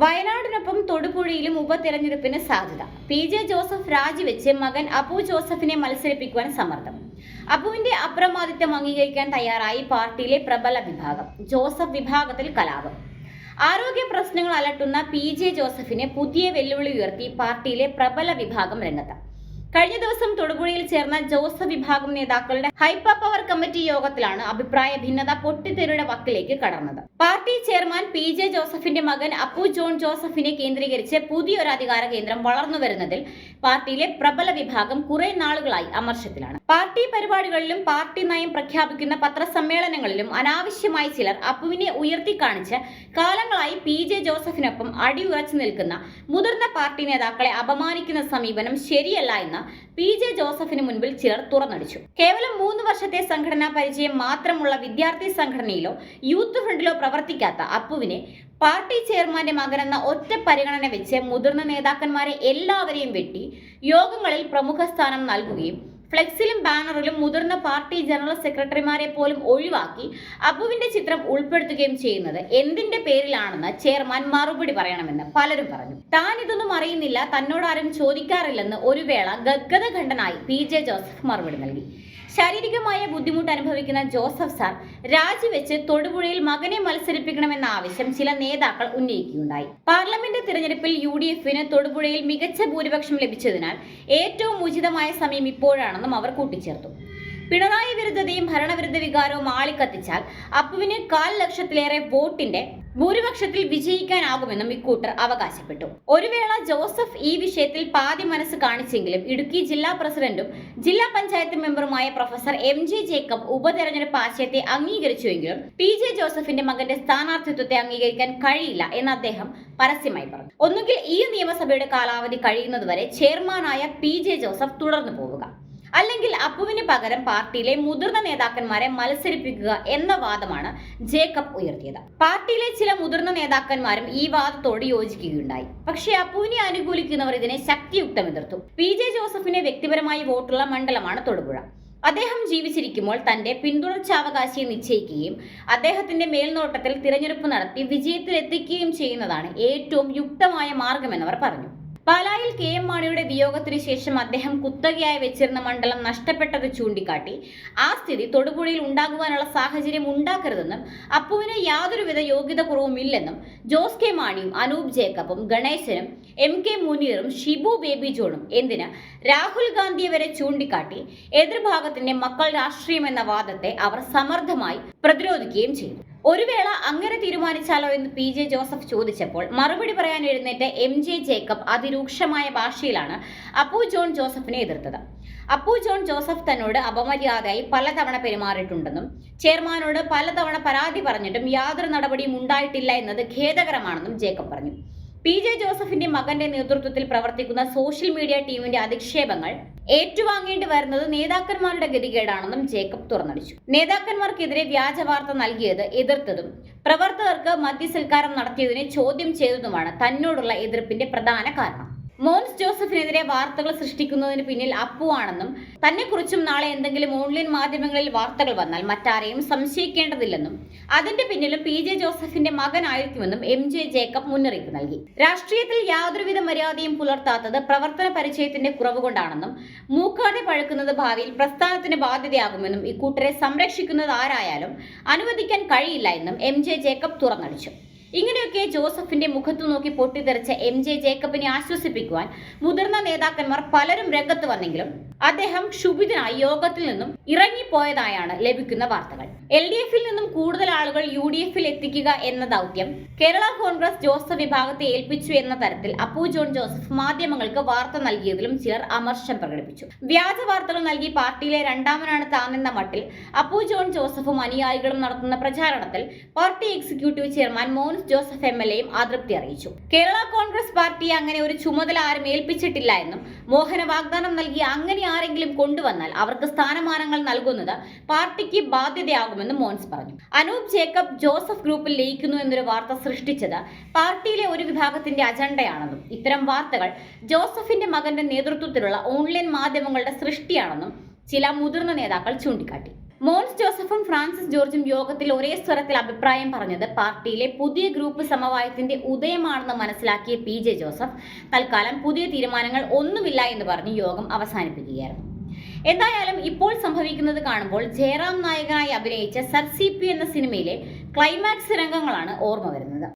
വയനാടിനൊപ്പം തൊടുപുഴയിലും ഉപതെരഞ്ഞെടുപ്പിന് സാധ്യത. P J Joseph രാജിവെച്ച് മകൻ അപ്പു ജോസഫിനെ മത്സരിപ്പിക്കുവാൻ സമ്മർദ്ദം. അപ്പുവിന്റെ അപ്രമാദിത്വം അംഗീകരിക്കാൻ തയ്യാറായി പാർട്ടിയിലെ പ്രബല വിഭാഗം ജോസഫ് വിഭാഗത്തിൽ കലാപം. ആരോഗ്യ പ്രശ്നങ്ങൾ അലട്ടുന്ന പി ജെ ജോസഫിനെ പുതിയ വെല്ലുവിളി ഉയർത്തി പാർട്ടിയിലെ പ്രബല വിഭാഗം രംഗത്ത്. കഴിഞ്ഞ ദിവസം തൊടുപുഴയിൽ ചേർന്ന ജോസഫ് വിഭാഗം നേതാക്കളുടെ ഹൈപ്പർ പവർ കമ്മിറ്റി യോഗത്തിലാണ് അഭിപ്രായ ഭിന്നത പൊട്ടിത്തെറിയുടെ വക്കിലേക്ക് കടന്നത്. പാർട്ടി ചെയർമാൻ പി ജെ ജോസഫിന്റെ മകൻ അപ്പു ജോൺ ജോസഫിനെ കേന്ദ്രീകരിച്ച് പുതിയൊരു അധികാര കേന്ദ്രം വളർന്നു വരുന്നതിൽ പാർട്ടിയിലെ പ്രബല വിഭാഗം കുറെ നാളുകളായി അമർഷത്തിലാണ്. പാർട്ടി പരിപാടികളിലും പാർട്ടി നയം പ്രഖ്യാപിക്കുന്ന പത്രസമ്മേളനങ്ങളിലും അനാവശ്യമായി ചിലർ അപ്പുവിനെ ഉയർത്തിക്കാണിച്ച് കാലങ്ങളായി പി ജെ ജോസഫിനൊപ്പം അടിയുറച്ചു നിൽക്കുന്ന മുതിർന്ന പാർട്ടി നേതാക്കളെ അപമാനിക്കുന്ന സമീപനം ശരിയല്ല എന്ന് പി ജെ ജോസഫിന് മുൻപിൽ ചിലർ തുറന്നടിച്ചു. കേവലം മൂന്ന് വർഷത്തെ സംഘടനാ പരിചയം മാത്രമുള്ള വിദ്യാർത്ഥി സംഘടനയിലോ യൂത്ത് ഫ്രണ്ടിലോ പ്രവർത്തിക്കാത്ത അപ്പുവിനെ പാർട്ടി ചെയർമാന്റെ മകനെന്ന ഒറ്റ പരിഗണന വെച്ച് മുതിർന്ന നേതാക്കന്മാരെ എല്ലാവരെയും വെട്ടി യോഗങ്ങളിൽ പ്രമുഖ സ്ഥാനം നൽകുകയും ഫ്ലെക്സിലും ബാനറിലും മുതിർന്ന പാർട്ടി ജനറൽ സെക്രട്ടറിമാരെ പോലും ഒഴിവാക്കി അബുവിന്റെ ചിത്രം ഉൾപ്പെടുത്തുകയും ചെയ്യുന്നത് എന്തിന്റെ പേരിലാണെന്ന് ചെയർമാൻ മറുപടി പറയണമെന്ന് പലരും പറഞ്ഞു. താൻ ഇതൊന്നും അറിയുന്നില്ല തന്നോട് ആരും ചോദിക്കാറില്ലെന്ന് ഒരു വേള ഗദ്ഗതഖണ്ഡനായി പി ജെ ജോസഫ് മറുപടി നൽകി. ശാരീരികമായ ബുദ്ധിമുട്ട് അനുഭവിക്കുന്ന ജോസഫ് സാർ രാജിവെച്ച് തൊടുപുഴയിൽ മകനെ മത്സരിപ്പിക്കണമെന്ന ആവശ്യം ചില നേതാക്കൾ ഉന്നയിക്കുകയുണ്ടായി. പാർലമെന്റ് തിരഞ്ഞെടുപ്പിൽ യു ഡി എഫിന് തൊടുപുഴയിൽ മികച്ച ഭൂരിപക്ഷം ലഭിച്ചതിനാൽ ഏറ്റവും ഉചിതമായ സമയം ഇപ്പോഴാണെന്നും അവർ കൂട്ടിച്ചേർത്തു. പിണറായി വിരുദ്ധതയും ഭരണവിരുദ്ധ വികാരവും ആളിക്കത്തിച്ചാൽ അപ്പുവിന് കാൽ ലക്ഷത്തിലേറെ വോട്ടിന്റെ ഭൂരിപക്ഷത്തിൽ വിജയിക്കാനാകുമെന്നും ഇക്കൂട്ടർ അവകാശപ്പെട്ടു. ഒരു വേള ജോസഫ് ഈ വിഷയത്തിൽ പാതി മനസ്സ് കാണിച്ചെങ്കിലും ഇടുക്കി ജില്ലാ പ്രസിഡന്റും ജില്ലാ പഞ്ചായത്ത് മെമ്പറുമായ പ്രൊഫസർ എം ജെ ജേക്കബ് ഉപതെരഞ്ഞെടുപ്പ് ആശയത്തെ അംഗീകരിച്ചുവെങ്കിലും പി ജെ ജോസഫിന്റെ മകന്റെ സ്ഥാനാർത്ഥിത്വത്തെ അംഗീകരിക്കാൻ കഴിയില്ല എന്ന് അദ്ദേഹം പരസ്യമായി പറഞ്ഞു. ഒന്നുകിൽ ഈ നിയമസഭയുടെ കാലാവധി കഴിയുന്നതുവരെ ചെയർമാനായ പി ജെ ജോസഫ് തുടർന്നു പോവുക. അല്ലെങ്കിൽ അപ്പുവിന് പകരം പാർട്ടിയിലെ മുതിർന്ന നേതാക്കന്മാരെ മത്സരിപ്പിക്കുക എന്ന വാദമാണ് ജേക്കബ് ഉയർത്തിയത്. പാർട്ടിയിലെ ചില മുതിർന്ന നേതാക്കന്മാരും ഈ വാദത്തോട് യോജിക്കുകയുണ്ടായി. പക്ഷേ അപ്പുവിനെ അനുകൂലിക്കുന്നവർ ഇതിനെ ശക്തിയുക്തം എതിർത്തു. പി ജെ ജോസഫിന് വ്യക്തിപരമായി വോട്ടുള്ള മണ്ഡലമാണ് തൊടുപുഴ. അദ്ദേഹം ജീവിച്ചിരിക്കുമ്പോൾ തന്റെ പിന്തുടർച്ചാവകാശിയെ നിശ്ചയിക്കുകയും അദ്ദേഹത്തിന്റെ മേൽനോട്ടത്തിൽ തിരഞ്ഞെടുപ്പ് നടത്തി വിജയത്തിലെത്തിക്കുകയും ചെയ്യുന്നതാണ് ഏറ്റവും യുക്തമായ മാർഗമെന്നവർ പറഞ്ഞു. പാലായിൽ കെ എം മാണിയുടെ വിയോഗത്തിനു ശേഷം അദ്ദേഹം കുത്തകയായി വെച്ചിരുന്ന മണ്ഡലം നഷ്ടപ്പെട്ടത് ചൂണ്ടിക്കാട്ടി. ആ സ്ഥിതി തൊടുപുഴയിൽ ഉണ്ടാകുവാനുള്ള സാഹചര്യം ഉണ്ടാക്കരുതെന്നും അപ്പുവിന് യാതൊരുവിധ യോഗ്യത കുറവുമില്ലെന്നും ജോസ് കെ മാണിയും അനൂപ് ജേക്കബും ഗണേശനും എം കെ മുനീറും ഷിബു ബേബി ജോണും എന്തിന് രാഹുൽ ഗാന്ധിയെ വരെ ചൂണ്ടിക്കാട്ടി എതിർഭാഗത്തിന്റെ മക്കൾ രാഷ്ട്രീയം എന്ന വാദത്തെ അവർ സമർത്ഥമായി പ്രതിരോധിക്കുകയും ചെയ്തു. ഒരു വേള അങ്ങനെ തീരുമാനിച്ചാലോ എന്ന് പി ജെ ജോസഫ് ചോദിച്ചപ്പോൾ മറുപടി പറയാൻ എഴുന്നേറ്റ എം ജെ ജേക്കബ് അതിരൂക്ഷമായ ഭാഷയിലാണ് അപ്പു ജോൺ ജോസഫിനെ എതിർത്തത്. അപ്പു ജോൺ ജോസഫ് തന്നോട് അപമര്യാദയായി പലതവണ പെരുമാറിയിട്ടുണ്ടെന്നും ചെയർമാനോട് പലതവണ പരാതി പറഞ്ഞിട്ടും യാതൊരു നടപടിയും ഉണ്ടായിട്ടില്ല എന്നത് ഖേദകരമാണെന്നും ജേക്കബ് പറഞ്ഞു. പി ജെ ജോസഫിന്റെ മകന്റെ നേതൃത്വത്തിൽ പ്രവർത്തിക്കുന്ന സോഷ്യൽ മീഡിയ ടീമിന്റെ അധിക്ഷേപങ്ങൾ ഏറ്റുവാങ്ങേണ്ടി വരുന്നത് നേതാക്കന്മാരുടെ ഗതികേടാണെന്നും ജേക്കബ് തുറന്നടിച്ചു. നേതാക്കന്മാർക്കെതിരെ വ്യാജ വാർത്ത നൽകിയത് എതിർത്തതും പ്രവർത്തകർക്ക് മദ്യസൽക്കാരം നടത്തിയതിനെ ചോദ്യം ചെയ്തതുമാണ് തന്നോടുള്ള എതിർപ്പിന്റെ പ്രധാന കാരണം. മോൻസ് ജോസഫിനെതിരെ വാർത്തകൾ സൃഷ്ടിക്കുന്നതിന് പിന്നിൽ അപ്പു അപ്പുവാണെന്നും തന്നെക്കുറിച്ചും നാളെ എന്തെങ്കിലും ഓൺലൈൻ മാധ്യമങ്ങളിൽ വാർത്തകൾ വന്നാൽ മറ്റാരെയും സംശയിക്കേണ്ടതില്ലെന്നും അതിന്റെ പിന്നിലും പി ജെ ജോസഫിന്റെ മകനായിരിക്കുമെന്നും എം ജെ ജേക്കബ് മുന്നറിയിപ്പ് നൽകി. രാഷ്ട്രീയത്തിൽ യാതൊരുവിധ മര്യാദയും പുലർത്താത്തത് പ്രവർത്തന പരിചയത്തിന്റെ കുറവ് കൊണ്ടാണെന്നും മൂക്കാതെ പഴുക്കുന്നത് ഭാവിയിൽ പ്രസ്ഥാനത്തിന് ബാധ്യതയാകുമെന്നും ഇക്കൂട്ടരെ സംരക്ഷിക്കുന്നത് ആരായാലും അനുവദിക്കാൻ കഴിയില്ല എന്നും എം ജെ ജേക്കബ് തുറന്നടിച്ചു. ഇങ്ങനെയൊക്കെ ജോസഫിന്റെ മുഖത്തു നോക്കി പൊട്ടിത്തെറിച്ച എം ജെ ജേക്കബിനെ ആശ്വസിപ്പിക്കുവാൻ മുതിർന്ന നേതാക്കന്മാർ പലരും രംഗത്ത് വന്നെങ്കിലും അദ്ദേഹം ക്ഷുഭിതനായി യോഗത്തിൽ നിന്നും ഇറങ്ങിപ്പോയതായാണ് ലഭിക്കുന്ന വാർത്തകൾ. എൽ ഡി എഫിൽ നിന്നും കൂടുതൽ ആളുകൾ യു ഡി എഫിൽ എത്തിക്കുക എന്ന ദൗത്യം കേരള കോൺഗ്രസ് ജോസഫ് വിഭാഗത്തെ ഏൽപ്പിച്ചു എന്ന തരത്തിൽ അപ്പു ജോൺ ജോസഫ് മാധ്യമങ്ങൾക്ക് വാർത്ത നൽകിയതിലും ചിലർ അമർഷം പ്രകടിപ്പിച്ചു. വ്യാജ വാർത്തകൾ നൽകി പാർട്ടിയിലെ രണ്ടാമനാണ് താനെന്ന മട്ടിൽ അപ്പു ജോൺ ജോസഫും അനുയായികളും നടത്തുന്ന പ്രചാരണത്തിൽ party executive chairman Mons Joseph M L എയും അതൃപ്തി അറിയിച്ചു. കേരള കോൺഗ്രസ് പാർട്ടി അങ്ങനെ ഒരു ചുമതല ആരും ഏൽപ്പിച്ചിട്ടില്ല എന്നും മോഹന വാഗ്ദാനം നൽകി അങ്ങനെ ആരെങ്കിലും കൊണ്ടുവന്നാൽ അവർക്ക് സ്ഥാനമാനങ്ങൾ നൽകുന്നത് പാർട്ടിക്ക് ബാധ്യതയാകുമെന്നും മോൻസ് പറഞ്ഞു. അനൂപ് ജേക്കബ് ജോസഫ് ഗ്രൂപ്പിൽ ലയിക്കുന്നു എന്നൊരു വാർത്ത സൃഷ്ടിച്ചത് പാർട്ടിയിലെ ഒരു വിഭാഗത്തിന്റെ അജണ്ടയാണെന്നും ഇത്തരം വാർത്തകൾ ജോസഫിന്റെ മകന്റെ നേതൃത്വത്തിലുള്ള ഓൺലൈൻ മാധ്യമങ്ങളുടെ സൃഷ്ടിയാണെന്നും ചില മുതിർന്ന നേതാക്കൾ ചൂണ്ടിക്കാട്ടി. മോൻസ് ജോസഫും ഫ്രാൻസിസ് ജോർജും യോഗത്തിൽ ഒരേ സ്വരത്തിൽ അഭിപ്രായം പറഞ്ഞത് പാർട്ടിയിലെ പുതിയ ഗ്രൂപ്പ് സമവായത്തിന്റെ ഉദയമാണെന്ന് മനസ്സിലാക്കിയ പി ജെ ജോസഫ് തൽക്കാലം പുതിയ തീരുമാനങ്ങൾ ഒന്നുമില്ല എന്ന് പറഞ്ഞ് യോഗം അവസാനിപ്പിക്കുകയായിരുന്നു. എന്തായാലും ഇപ്പോൾ സംഭവിക്കുന്നത് കാണുമ്പോൾ ജയറാം നായകനായി അഭിനയിച്ച സർ സി പി എന്ന സിനിമയിലെ ക്ലൈമാക്സ് രംഗങ്ങളാണ് ഓർമ്മ വരുന്നത്.